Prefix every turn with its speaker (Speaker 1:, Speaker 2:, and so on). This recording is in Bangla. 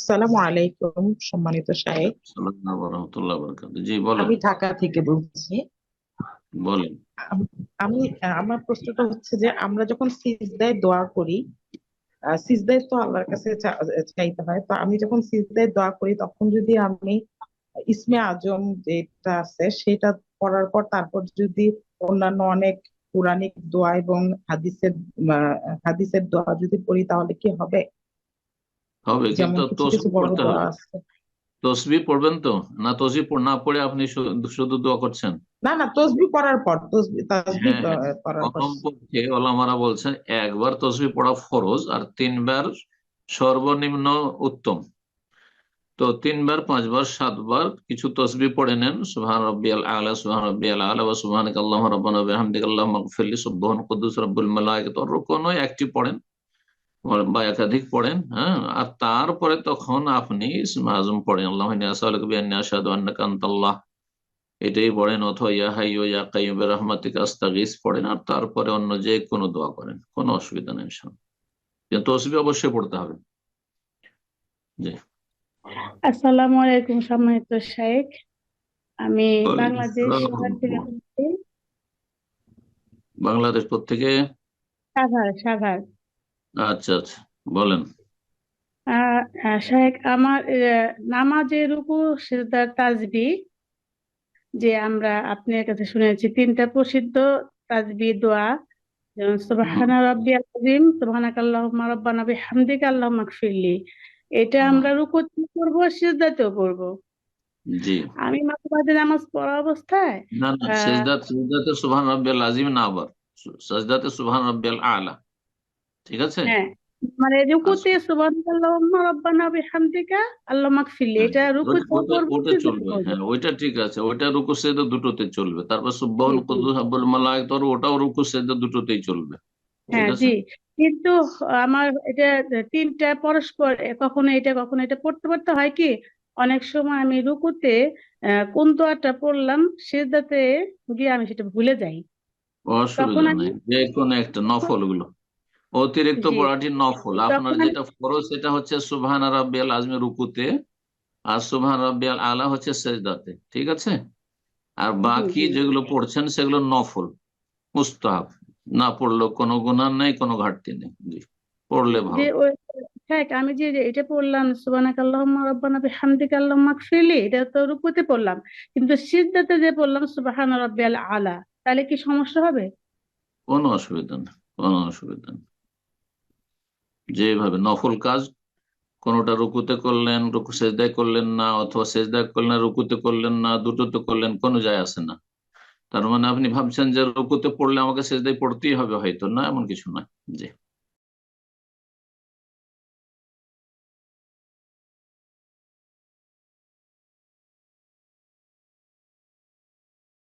Speaker 1: আসসালামু আলাইকুম সম্মানিত সাহেব
Speaker 2: জি বলেন।
Speaker 1: আমি ঢাকা থেকে বলছি।
Speaker 2: বলেন।
Speaker 1: আমি আমার প্রশ্নটা হচ্ছে যে আমরা যখন সিজদায় দোয়া করি সিজদায় তো আল্লাহর কাছে চাইতে হয়। তো আমি যখন সিজদায় দোয়া করি তখন যদি আমি ইসমে আজম যেটা আছে সেটা পড়ার পর তারপর যদি অন্যান্য অনেক পুরাণিক দোয়া এবং হাদিসের হাদিসের দোয়া যদি পড়ি তাহলে কি হবে?
Speaker 2: হবে কিন্তু তসবি পড়বেন তো? না তসবি না পড়ে আপনি শুধু দোয়া করছেন?
Speaker 1: না না তসবি পড়ার পর তসবি তসবি
Speaker 2: হ্যাঁ হ্যাঁ।
Speaker 1: করার পর।
Speaker 2: ওলামারা বলছেন একবার তসবি পড়া ফরজ আর তিনবার সর্বনিম্ন উত্তম। তো তিনবার পাঁচবার সাতবার কিছু তসবি পড়ে নেন। সুবহান রাব্বিয়াল আলা সুবহান রাব্বিয়াল আলা ওয়া সুবহানাকা আল্লাহুম্মা রাব্বানা ওয়া বিহামদিকা আল্লাহুম্মা ইগফিরলি সুবহান কুদ্দুস রাব্বুল মালায়েকাতু। ওর কোনো একটি পড়েন। বা একাধিক পড়েন হ্যাঁ? আর তারপরে তখন আপনি আজম পড়েন। আল্লাহ এটাই পড়েন অথবা ইয়া হাইয়্যু ইয়া কাইয়্যুম বিরহমাতিকা আস্তাগীস পড়েন আর তারপরে অন্য যে কোনো দোয়া করেন। কোনো অসুবিধা নেই কিন্তু তসবি অবশ্যই পড়তে হবে। জি।
Speaker 3: আসসালামু আলাইকুম সম্মানিত শাইখ আমি বাংলাদেশ। থেকে
Speaker 2: বাংলাদেশ থেকে
Speaker 3: সাভার সাভার।
Speaker 2: আচ্ছা আচ্ছা বলেন।
Speaker 3: শাইখ আমার আহ, নামাজে রুকু সিজদার তাসবি যে আমরা আপনার কাছে শুনেছি তিনটা প্রসিদ্ধ তাসবি দোয়া যেমন সুবহানা আযীম সুবহানাকা আল্লাহুম্মা রাব্বানা বিহামদিকা আল্লাহুম্মা ইগফিরলি এটা আমরা রুকুতেও পড়ব সিজদাতেও পড়ব।
Speaker 2: জি।
Speaker 3: আমি মাঝে নামাজ পড়া অবস্থায়
Speaker 2: না না সেজদাত সেজদাতে সুবহান রাব্বিয়াল আজিম না আবার সেজদাতে সুবহান রাব্বিয়াল আলা ঠিক আছে?
Speaker 3: হ্যাঁ। মানে রুকুতে সুবহানাল্লাহুম্মা রাব্বানা বিহামদিকা আল্লাহুম্মা ইগফিরলি
Speaker 2: হ্যাঁ,
Speaker 3: এটা
Speaker 2: ওটা চলবে। হ্যাঁ ওইটা ঠিক আছে। ওইটা রুকু সেজদা দুটোতে চলবে। তারপর সুবহান কুদ্দুস ওটাও রুকু সেজদা দুটোতেই চলবে।
Speaker 3: হ্যাঁ জি। কিন্তু আমার এটা তিনটা পরস্পর কখনো এটা কখনো এটা পড়তে পড়তে হয় কি? অনেক সময় আমি রুকুতে কোন দোয়াটা পড়লাম সিজদাতে গিয়ে আমি সেটা ভুলে যাই।
Speaker 2: অসুবিধা
Speaker 3: আমি
Speaker 2: যে কোনো একটা নফলগুলো অতিরিক্ত পড়াটি নফল। আপনার যেটা ফরজ সেটা হচ্ছে সুবহান রাব্বিয়াল আজমি রুকুতে আর সুবহান রাব্বিয়াল আলা হচ্ছে সেজদাতে। ঠিক আছে? আর বাকি যেগুলো পড়ছেন সেগুলো নফল মুস্তাহাব। না পড়লেও কোনো গুনাহ নেই কোনো ঘাটতি নেই। জি পড়লে ভালো।
Speaker 3: হ্যাঁ আমি যে এটা পড়লাম সুবহানাকা আল্লাহুম্মা রাব্বানা বিহামদিকা আল্লাহুম্মা ইগফিরলি এটা তো রুকুতে পড়লাম। কিন্তু সিজদাতে যে পড়লাম সুবহান রাব্বিয়াল আলা তাহলে কি সমস্যা হবে?
Speaker 2: কোনো অসুবিধা নেই কোনো অসুবিধা নেই। যেভাবে নফল কাজ, কোনোটা রুকুতে করলেন, রুকু সেজদায় করলেন না, অথবা সেজদায় করলেন, রুকুতে করলেন না, দুটোতে করলেন, কোনো যায় আসে না। তার মানে আপনি ভাবছেন যে রুকুতে পড়লে আমাকে সেজদায় পড়তেই হবে হয়তো, না, এমন কিছু না জি।